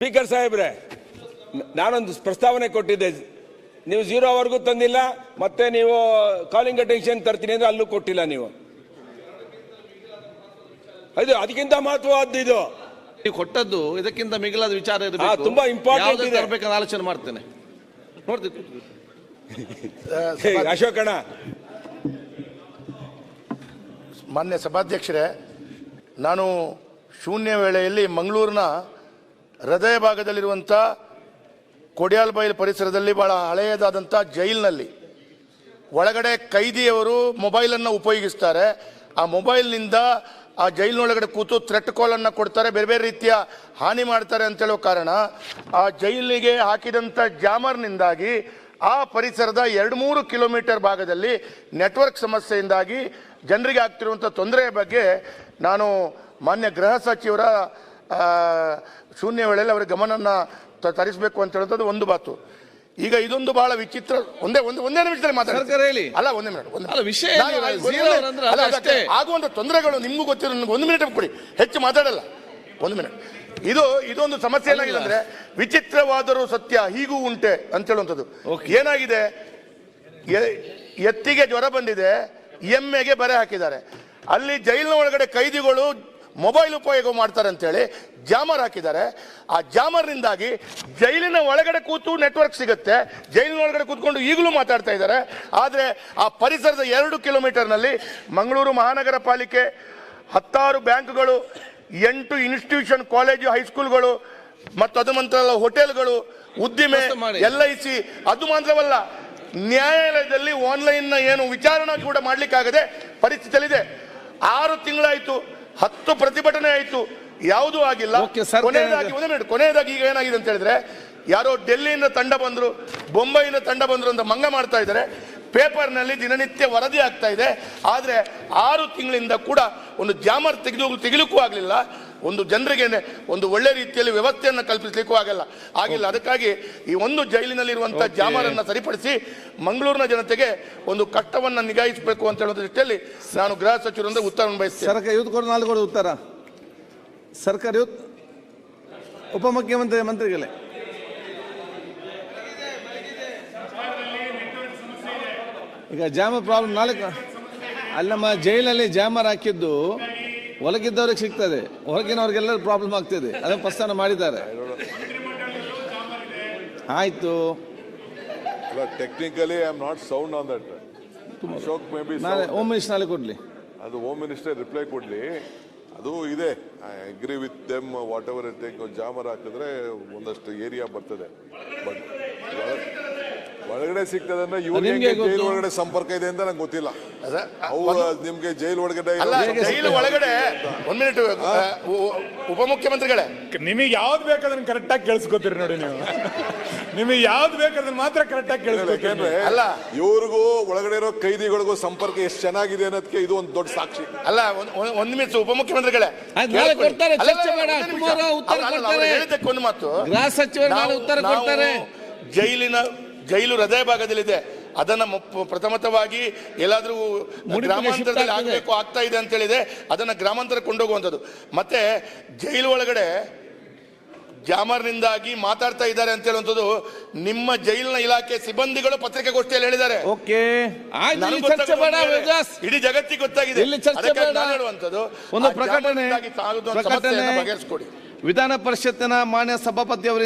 Speaker ಸಾಹೇಬ್ರೆ ನಾನೊಂದು ಪ್ರಸ್ತಾವನೆ ಕೊಟ್ಟಿದ್ದೆ. ನೀವು ಜೀರೋವರೆಗೂ ಅವರ್ಗೂ ತಂದಿಲ್ಲ ಮತ್ತೆ ನೀವು ಕಾಲಿಂಗ್ ಅಟೆನ್ಷನ್ ತರ್ತೀನಿ ಅಂದ್ರೆ ಅಲ್ಲೂ ಕೊಟ್ಟಿಲ್ಲ ನೀವು. ಅದು ಅದಕ್ಕಿಂತ ಮಹತ್ವವಾದ್ದು ಇದು. ನೀವು ಕೊಟ್ಟದ್ದು ಇದಕ್ಕಿಂತ ಮಿಗಿಲಾದ ವಿಚಾರ ಇರಬೇಕು. ತುಂಬಾ ಇಂಪಾರ್ಟೆಂಟ್ ಇದೆ. ತರ್ಬೇಕಂತ ಆಲೋಚನೆ ಮಾಡ್ತೇನೆ. ನೋಡ್ತೀವಿ ಅಶೋಕಣ್ಣ. ಮಾನ್ಯ ಸಭಾಧ್ಯಕ್ಷರೇ ನಾನು ಶೂನ್ಯ ವೇಳೆಯಲ್ಲಿ ಮಂಗಳೂರಿನ ಹೃದಯ ಭಾಗದಲ್ಲಿರುವಂಥ ಕೊಡಿಯಾಲ್ಬೈಲ್ ಪರಿಸರದಲ್ಲಿ ಬಹಳ ಹಳೆಯದಾದಂಥ ಜೈಲಿನಲ್ಲಿ. ಒಳಗಡೆ ಕೈದಿಯವರು ಮೊಬೈಲನ್ನು ಉಪಯೋಗಿಸ್ತಾರೆ. ಆ ಮೊಬೈಲ್ನಿಂದ ಆ ಜೈಲಿನೊಳಗಡೆ ಕೂತು ಥ್ರೆಟ್ ಕಾಲನ್ನು ಕೊಡ್ತಾರೆ. ಬೇರೆ ಬೇರೆ ರೀತಿಯ ಹಾನಿ ಮಾಡ್ತಾರೆ ಅಂತ ಹೇಳೋ ಕಾರಣ ಆ ಜೈಲಿಗೆ ಹಾಕಿದಂಥ ಜಾಮರ್ನಿಂದಾಗಿ ಆ ಪರಿಸರದ ಎರಡು ಮೂರು ಕಿಲೋಮೀಟರ್ ಭಾಗದಲ್ಲಿ ನೆಟ್ವರ್ಕ್ ಸಮಸ್ಯೆಯಿಂದಾಗಿ ಜನರಿಗೆ ಆಗ್ತಿರುವಂಥ ತೊಂದರೆಯ ಬಗ್ಗೆ ನಾನು ಮಾನ್ಯ ಗೃಹ ಸಚಿವರ ಶೂನ್ಯ ವೇಳೆಯಲ್ಲಿ ಅವರ ಗಮನವನ್ನು ತರಿಸಬೇಕು ಅಂತ ಹೇಳೋದು ಒಂದು ಬಾತು. ಈಗ ಇದೊಂದು ಬಹಳ ವಿಚಿತ್ರ ಒಂದೇ ಒಂದು ಒಂದೇ ನಿಮಿಷದಲ್ಲಿ ಮಾತಾಡಿ. ಸರ್ಕಾರ ಹೇಳಿ. ಅಲ್ಲ ಒಂದೇ ಮಿನಿಟ್ ಒಂದು ಅಲ್ಲ, ವಿಷಯ ಆಗುವಂತ ತೊಂದರೆಗಳು ನಿಮಗೂ ಗೊತ್ತಿರೋ ನನಗೆ ಒಂದು ಮಿನಿಟ್ ಕೊಡಿ. ಹೆಚ್ಚು ಮಾತಾಡಲ್ಲ. ಒಂದು ಮಿನಿಟ್ ಇದು ಇದೊಂದು ಸಮಸ್ಯೆ ಏನಾಗಿದೆ ಅಂದ್ರೆ ವಿಚಿತ್ರವಾದರೂ ಸತ್ಯ ಹೀಗೂ ಉಂಟೆ ಅಂತ ಹೇಳುವಂಥದ್ದು. ಏನಾಗಿದೆ? ಎತ್ತಿಗೆ ಜ್ವರ ಬಂದಿದೆ ಎಮ್ಮೆಗೆ ಬರೆ ಹಾಕಿದ್ದಾರೆ. ಅಲ್ಲಿ ಜೈಲಿನ ಒಳಗಡೆ ಕೈದಿಗಳು ಮೊಬೈಲ್ ಉಪಯೋಗ ಮಾಡ್ತಾರೆ ಅಂತೇಳಿ ಜಾಮರ್ ಹಾಕಿದ್ದಾರೆ. ಆ ಜಾಮರ್ನಿಂದಾಗಿ ಜೈಲಿನ ಒಳಗಡೆ ಕೂತು ನೆಟ್ವರ್ಕ್ ಸಿಗುತ್ತೆ. ಜೈಲಿನ ಒಳಗಡೆ ಕೂತ್ಕೊಂಡು ಈಗಲೂ ಮಾತಾಡ್ತಾ ಇದ್ದಾರೆ. ಆದರೆ ಆ ಪರಿಸರದ ಎರಡು ಕಿಲೋಮೀಟರ್ನಲ್ಲಿ ಮಂಗಳೂರು ಮಹಾನಗರ ಪಾಲಿಕೆ ಹತ್ತಾರು ಬ್ಯಾಂಕ್ಗಳು ಎಂಟು ಇನ್ಸ್ಟಿಟ್ಯೂಷನ್ ಕಾಲೇಜು ಹೈಸ್ಕೂಲ್ಗಳು ಮತ್ತು ಅದು ಮಾತ್ರ ಹೋಟೆಲ್ಗಳು ಉದ್ದಿಮೆ. ಎಲ್ ಐ ಸಿ ಅದು ಮಾತ್ರವಲ್ಲ ನ್ಯಾಯಾಲಯದಲ್ಲಿ ಆನ್ಲೈನ್ನ ಏನು ವಿಚಾರಣೆ ಕೂಡ ಮಾಡಲಿಕ್ಕಾಗದೆ ಪರಿಸ್ಥಿತಿಯಲ್ಲಿದೆ. ಆರು ತಿಂಗಳಾಯ್ತು. ಹತ್ತು ಪ್ರತಿಭಟನೆ ಆಯಿತು. ಯಾವುದೂ ಆಗಿಲ್ಲ. ಕೊನೆಯದಾಗಿ ಒಂದೇ ಮಿನಿಟ್ ಕೊನೆಯದಾಗಿ ಈಗ ಏನಾಗಿದೆ ಅಂತ ಹೇಳಿದ್ರೆ ಯಾರೋ ಡೆಲ್ಲಿಯಿಂದ ತಂಡ ಬಂದರು ಬೊಂಬೈಯಿಂದ ತಂಡ ಬಂದರು ಅಂತ ಮಂಗ ಮಾಡ್ತಾ ಇದ್ದಾರೆ. ಪೇಪರ್ನಲ್ಲಿ ದಿನನಿತ್ಯ ವರದಿ ಆಗ್ತಾ ಇದೆ. ಆದರೆ ಆರು ತಿಂಗಳಿಂದ ಕೂಡ ಒಂದು ಜಾಮರ್ ತೆಗೆದು ತೆಗಿಲಿಕ್ಕೂ ಆಗಲಿಲ್ಲ. ಒಂದು ಜನರಿಗೆ ಒಂದು ಒಳ್ಳೆ ರೀತಿಯಲ್ಲಿ ವ್ಯವಸ್ಥೆಯನ್ನು ಕಲ್ಪಿಸಲಿಕ್ಕೂ ಆಗಲ್ಲ. ಆಗಿಲ್ಲ ಅದಕ್ಕಾಗಿ ಈ ಒಂದು ಜೈಲಿನಲ್ಲಿರುವಂತಹ ಜಾಮರನ್ನು ಸರಿಪಡಿಸಿ ಮಂಗಳೂರಿನ ಜನತೆಗೆ ಒಂದು ಕಷ್ಟವನ್ನ ನಿಗಾಯಿಸಬೇಕು ಅಂತ ಹೇಳೋ ದೃಷ್ಟಿಯಲ್ಲಿ ನಾನು ಗೃಹ ಸಚಿವರಿಂದ ಉತ್ತರವನ್ನು ಬಯಸ್ತೇನೆ ಸರ್ಕಾರ ಇವತ್ತು ಉತ್ತರ. ಸರ್ಕಾರ ಇವತ್ತು ಉಪಮುಖ್ಯಮಂತ್ರಿ ಮಂತ್ರಿಗಳೇ. ಈಗ ಜಾಮ ಪ್ರಾಬ್ಲಮ್ ನಾಲ್ಕು ಅಲ್ಲಮ್ಮ ಜೈಲಲ್ಲಿ ಜಾಮರ್ ಹಾಕಿದ್ದು ಒಳಗಿದ್ದವ್ರಿಗೆ ಸಿಗ್ತದೆ. ಹೊರಗಿನವ್ರಿಗೆಲ್ಲರೂ ಪ್ರಾಬ್ಲಮ್ ಆಗ್ತದೆ. ಅದನ್ನು ಪ್ರಸ್ಥಾನ ಮಾಡಿದ್ದಾರೆ. ಆಯ್ತು. Technically I am not sound on that Ashok maybe ನಾಳೆ. ಹೋಮ್ ಮಿನಿಸ್ಟರ್ ನಾಳೆ ಕೊಡ್ಲಿ. ಅದು ಹೋಮ್ ಮಿನಿಸ್ಟರ್ ರಿಪ್ಲೈ ಕೊಡಲಿ. ಅದು ಇದೆ. I agree with them whatever it take jammer ಹಾಕಿದ್ರೆ ಒಂದಷ್ಟು ಏರಿಯಾ ಬರ್ತದೆ. ಬಟ್ ಒಳಗಡೆ ಸಿಗ್ತದೆ ಅಂದ್ರೆ ನಿಮ್ಗೆ ಹೆಂಗೆ ಜೈಲ್ ಗೊತ್ತು? ಒಳಗಡೆ ಸಂಪರ್ಕ ಇದೆ ಅಂತ ನಂಗೆ ಗೊತ್ತಿಲ್ಲ. ಅವ್ರು ನಿಮ್ಗೆ ಜೈಲ್ ಒಳಗಡೆ ಅಲ್ಲ ಜೈಲು ಒಳಗಡೆ ಒಂದ್ ಮಿನಿಟ್ ಉಪಮುಖ್ಯಮಂತ್ರಿಗಳೇ. ನಿಮಗೆ ಯಾವ್ದು ಬೇಕು ಅದನ್ನ ಕರೆಕ್ಟಾಗಿ ಕೇಳಿಸ್ಕೊತೀರಿ ನೋಡಿ ನೀವು. ನಿಮಗೆ ಯಾವ್ದು ಬೇಕು ಅದನ್ನ ಮಾತ್ರ ಕರೆಕ್ಟಾಗಿ ಕೇಳಿಸ್ಕೊತೀರಿ ಯಾಕೆಂದ್ರೆ ಅಲ್ಲ. ಇವ್ರಿಗೂ ಒಳಗಡೆ ಇರೋ ಕೈದಿಗಳಿಗೂ ಸಂಪರ್ಕ ಎಷ್ಟು ಚೆನ್ನಾಗಿದೆ ಅನ್ನೋದಕ್ಕೆ ಇದು ಒಂದು ದೊಡ್ಡ ಸಾಕ್ಷಿ. ಅಲ್ಲ ಒಂದ್- ಒಂದ್- ಒಂದ್ ನಿಮಿಷ ಉಪಮುಖ್ಯಮಂತ್ರಿಗಳೇ. ಆಯ್ತು, ನಾಳೆ ಕೇಳ್ಕೊಳ್ಳಿ. ಕೊಡ್ತಾರೆ, ಅಲ್ಲ, ಚರ್ಚೆ ಬೇಡ, ಒಂದೇ ನಿಮಿಷ. tomorrow ಉತ್ತರ ಅವ್ರು- ಅಲ್ಲ. ಅವ್ರು ಮಾತು. ಗೃಹ ಸಚಿವರು ನಾಳೆ ನಾವು- ಉತ್ತರ ನಾವು ಕೊಡ್ತಾರೆ. ಜೈಲಿನ ಜೈಲು ಹೃದಯ ಭಾಗದಲ್ಲಿದೆ. ಅದನ್ನ ಪ್ರಥಮತವಾಗಿ ಎಲ್ಲಾದರೂ ಗ್ರಾಮಾಂತರದಲ್ಲಿ ಆಗಬೇಕು ಆಗ್ತಾ ಇದೆ ಅಂತ ಹೇಳಿದೆ ಅದನ್ನ ಗ್ರಾಮಾಂತರ ಕೊಂಡೋಗುವಂಥದ್ದು. ಮತ್ತೆ ಜೈಲು ಒಳಗಡೆ ಜಾಮರ್ನಿಂದಾಗಿ ಮಾತಾಡ್ತಾ ಇದ್ದಾರೆ ಅಂತ ಹೇಳುವಂಥದ್ದು ನಿಮ್ಮ ಜೈಲಿನ ಇಲಾಖೆ ಸಿಬ್ಬಂದಿಗಳು ಪತ್ರಿಕಾಗೋಷ್ಠಿಯಲ್ಲಿ ಹೇಳಿದ್ದಾರೆ. ಇಡೀ ಜಗತ್ತಿಗೆ ಗೊತ್ತಾಗಿದೆ. ಹೇಳುವಂಥದ್ದು ಒಂದು ಪ್ರಕಟಣೆ ಬಗೆಹರಿಸ್ಕೊಡಿ. ವಿಧಾನ ಪರಿಷತ್ತಿನ ಮಾನ್ಯ ಸಭಾಪತಿ